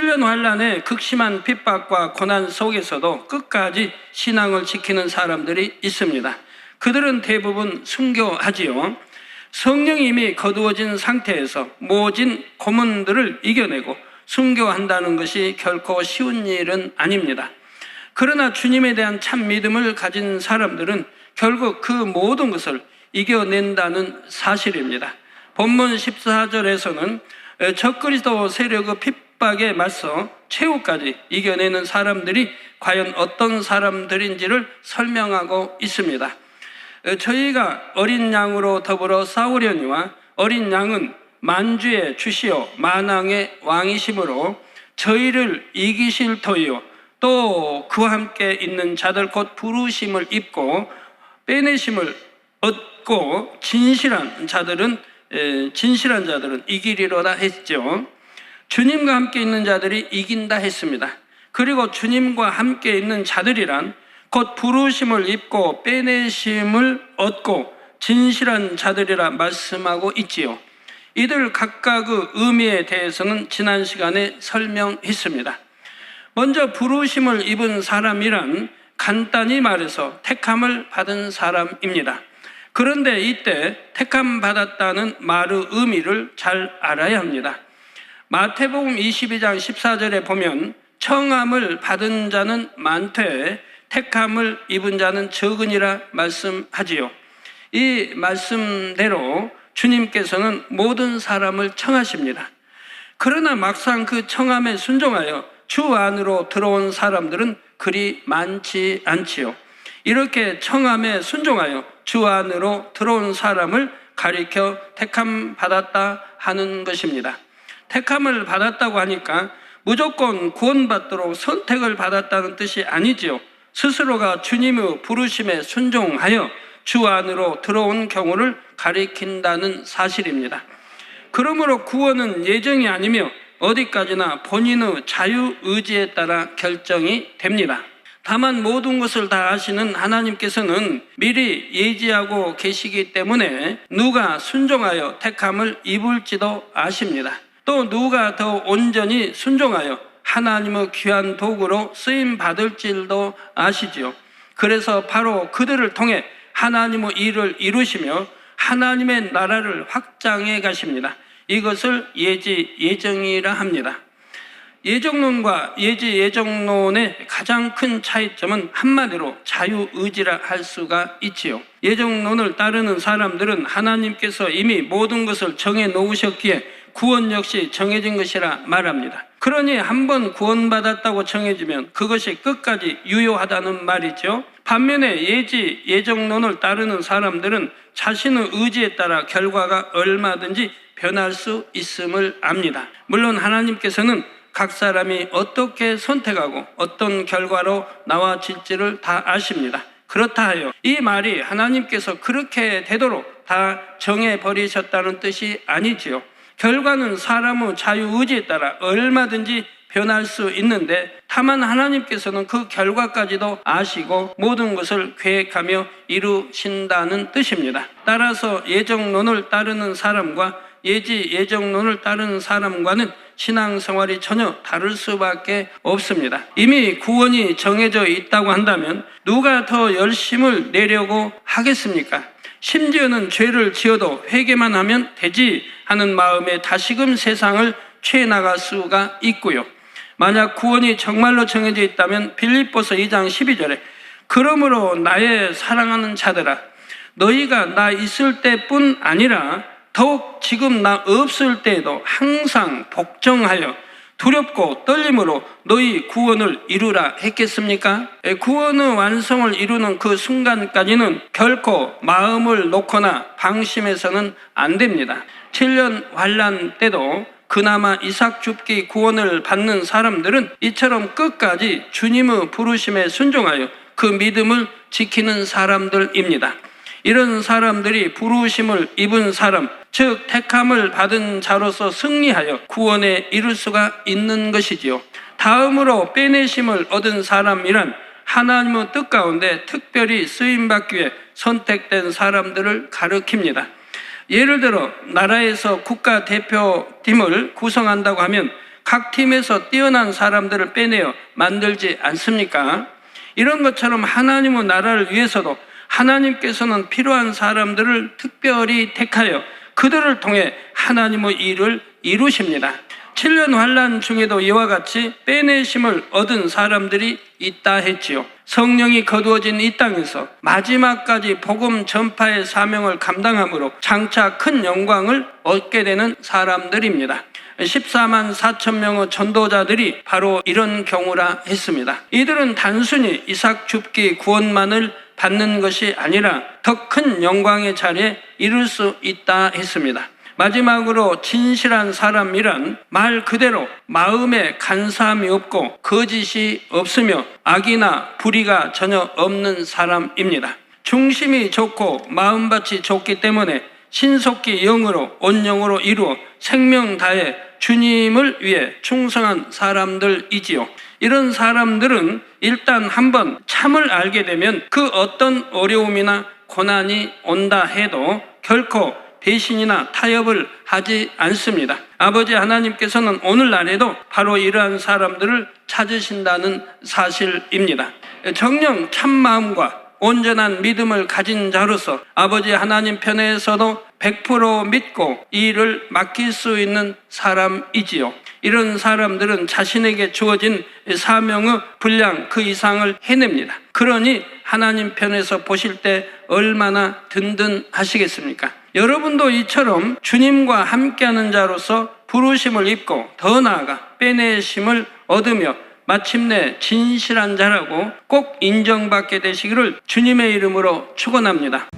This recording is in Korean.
7년 환란의 극심한 핍박과 고난 속에서도 끝까지 신앙을 지키는 사람들이 있습니다. 그들은 대부분 순교하지요. 성령이 이미 거두어진 상태에서 모진 고문들을 이겨내고 순교한다는 것이 결코 쉬운 일은 아닙니다. 그러나 주님에 대한 참 믿음을 가진 사람들은 결국 그 모든 것을 이겨낸다는 사실입니다. 본문 14절에서는 적그리스도 세력의 핍 박에 맞서 최후까지 이겨내는 사람들이 과연 어떤 사람들인지를 설명하고 있습니다. 저희가 어린 양으로 더불어 싸우려니와 어린 양은 만주의 주시오 만왕의 왕이심으로 저희를 이기실 터이요 또 그와 함께 있는 자들 곧 부르심을 입고 빼내심을 얻고 진실한 자들은 에, 진실한 자들은 이기리로다 했죠. 주님과 함께 있는 자들이 이긴다 했습니다. 그리고 주님과 함께 있는 자들이란 곧 부르심을 입고 빼내심을 얻고 진실한 자들이라 말씀하고 있지요. 이들 각각의 의미에 대해서는 지난 시간에 설명했습니다. 먼저 부르심을 입은 사람이란 간단히 말해서 택함을 받은 사람입니다. 그런데 이때 택함 받았다는 말의 의미를 잘 알아야 합니다. 마태복음 22장 14절에 보면 청함을 받은 자는 많되 택함을 입은 자는 적으니라 말씀하지요. 이 말씀대로 주님께서는 모든 사람을 청하십니다. 그러나 막상 그 청함에 순종하여 주 안으로 들어온 사람들은 그리 많지 않지요. 이렇게 청함에 순종하여 주 안으로 들어온 사람을 가리켜 택함 받았다 하는 것입니다. 택함을 받았다고 하니까 무조건 구원받도록 선택을 받았다는 뜻이 아니지요. 스스로가 주님의 부르심에 순종하여 주 안으로 들어온 경우를 가리킨다는 사실입니다. 그러므로 구원은 예정이 아니며 어디까지나 본인의 자유 의지에 따라 결정이 됩니다. 다만 모든 것을 다 아시는 하나님께서는 미리 예지하고 계시기 때문에 누가 순종하여 택함을 입을지도 아십니다. 또 누가 더 온전히 순종하여 하나님의 귀한 도구로 쓰임 받을 줄도 아시지요. 그래서 바로 그들을 통해 하나님의 일을 이루시며 하나님의 나라를 확장해 가십니다. 이것을 예지 예정이라 합니다. 예정론과 예지 예정론의 가장 큰 차이점은 한마디로 자유의지라 할 수가 있지요. 예정론을 따르는 사람들은 하나님께서 이미 모든 것을 정해 놓으셨기에 구원 역시 정해진 것이라 말합니다. 그러니 한번 구원받았다고 정해지면 그것이 끝까지 유효하다는 말이죠. 반면에 예지 예정론을 따르는 사람들은 자신의 의지에 따라 결과가 얼마든지 변할 수 있음을 압니다. 물론 하나님께서는 각 사람이 어떻게 선택하고 어떤 결과로 나와질지를 다 아십니다. 그렇다 하여 이 말이 하나님께서 그렇게 되도록 다 정해 버리셨다는 뜻이 아니지요. 결과는 사람의 자유의지에 따라 얼마든지 변할 수 있는데 다만 하나님께서는 그 결과까지도 아시고 모든 것을 계획하며 이루신다는 뜻입니다. 따라서 예정론을 따르는 사람과 예지 예정론을 따르는 사람과는 신앙생활이 전혀 다를 수밖에 없습니다. 이미 구원이 정해져 있다고 한다면 누가 더 열심을 내려고 하겠습니까? 심지어는 죄를 지어도 회개만 하면 되지 하는 마음에 다시금 세상을 취해 나갈 수가 있고요. 만약 구원이 정말로 정해져 있다면 빌립보서 2장 12절에 그러므로 나의 사랑하는 자들아 너희가 나 있을 때뿐 아니라 더욱 지금 나 없을 때에도 항상 복종하여 두렵고 떨림으로 너희 구원을 이루라 했겠습니까? 예, 구원의 완성을 이루는 그 순간까지는 결코 마음을 놓거나 방심해서는 안 됩니다. 7년 환란 때도 그나마 이삭 줍기 구원을 받는 사람들은 이처럼 끝까지 주님의 부르심에 순종하여 그 믿음을 지키는 사람들입니다. 이런 사람들이 부르심을 입은 사람, 즉 택함을 받은 자로서 승리하여 구원에 이를 수가 있는 것이지요. 다음으로 빼내심을 얻은 사람이란 하나님의 뜻 가운데 특별히 쓰임 받기 위해 선택된 사람들을 가르킵니다. 예를 들어 나라에서 국가 대표팀을 구성한다고 하면 각 팀에서 뛰어난 사람들을 빼내어 만들지 않습니까? 이런 것처럼 하나님의 나라를 위해서도 하나님께서는 필요한 사람들을 특별히 택하여 그들을 통해 하나님의 일을 이루십니다. 7년 환란 중에도 이와 같이 빼내심을 얻은 사람들이 있다 했지요. 성령이 거두어진 이 땅에서 마지막까지 복음 전파의 사명을 감당함으로 장차 큰 영광을 얻게 되는 사람들입니다. 14만 4천 명의 전도자들이 바로 이런 경우라 했습니다. 이들은 단순히 이삭 줍기 구원만을 받는 것이 아니라 더 큰 영광의 자리에 이룰 수 있다 했습니다. 마지막으로 진실한 사람이란 말 그대로 마음에 간사함이 없고 거짓이 없으며 악이나 불의가 전혀 없는 사람입니다. 중심이 좋고 마음밭이 좋기 때문에 신속히 영으로 온영으로 이루어 생명 다해 주님을 위해 충성한 사람들이지요. 이런 사람들은 일단 한번 참을 알게 되면 그 어떤 어려움이나 고난이 온다 해도 결코 배신이나 타협을 하지 않습니다. 아버지 하나님께서는 오늘날에도 바로 이러한 사람들을 찾으신다는 사실입니다. 정령 참마음과 온전한 믿음을 가진 자로서 아버지 하나님 편에서도 100% 믿고 이 일을 맡길 수 있는 사람이지요. 이런 사람들은 자신에게 주어진 사명의 분량 그 이상을 해냅니다. 그러니 하나님 편에서 보실 때 얼마나 든든하시겠습니까? 여러분도 이처럼 주님과 함께하는 자로서 부르심을 입고 더 나아가 빼내심을 얻으며 마침내 진실한 자라고 꼭 인정받게 되시기를 주님의 이름으로 축원합니다.